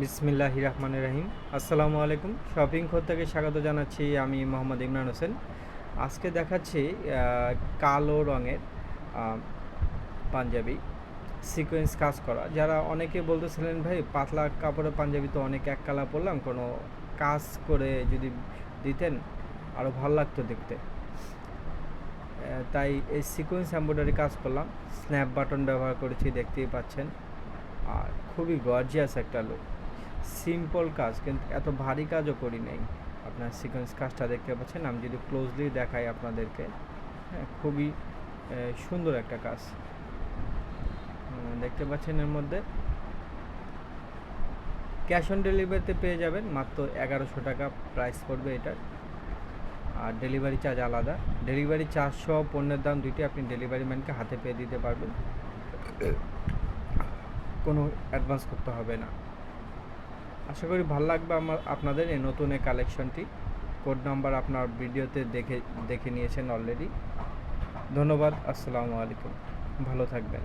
বিসমিল্লাহ রহমান রাহিম। আসসালামু আলাইকুম। শপিং খোর থেকে স্বাগত জানাচ্ছি আমি মোহাম্মদ ইমরান হোসেন। আজকে দেখাচ্ছি কালো রঙের পাঞ্জাবি সিকোয়েন্স কাজ করা। যারা অনেকে বলতেছিলেন, ভাই, পাতলা কাপড়ের পাঞ্জাবি তো অনেক এক কালা পরলাম, কোনো কাজ করে যদি দিতেন আরও ভালো লাগতো দেখতে। তাই এই সিকোয়েন্স এম্ব্রয়ডারি কাজ করলাম। স্ন্যাপ বাটন ব্যবহার করেছি, দেখতেই পাচ্ছেন। আর খুবই গর্জিয়াস একটা লুক সিম্পল কাজ, কিন্তু এত ভারী কাজও করি নাই। আপনার সিকোয়েন্স কাজটা দেখতে পাচ্ছেন, আমি যদি ক্লোজলি দেখাই আপনাদেরকে হ্যাঁ খুবই সুন্দর একটা কাজ। দেখতে পাচ্ছেন এর মধ্যে। ক্যাশ অন ডেলিভারিতে পেয়ে যাবেন, মাত্র এগারোশো টাকা প্রাইস পড়বে এটার। আর ডেলিভারি চার্জ আলাদা। ডেলিভারি চার্জ সহ পণ্যের দাম দুইটি আপনি ডেলিভারি ম্যানকে হাতে পেয়ে দিতে পারবেন। কোনো অ্যাডভান্স করতে হবে না। আশা করি ভালো লাগবে আমার, আপনাদের এই নতুন এই কালেকশনটি কোড নাম্বার আপনার ভিডিওতে দেখে দেখে নিয়েছেন অলরেডি ধন্যবাদ, আসসালামু আলাইকুম। ভালো থাকবেন।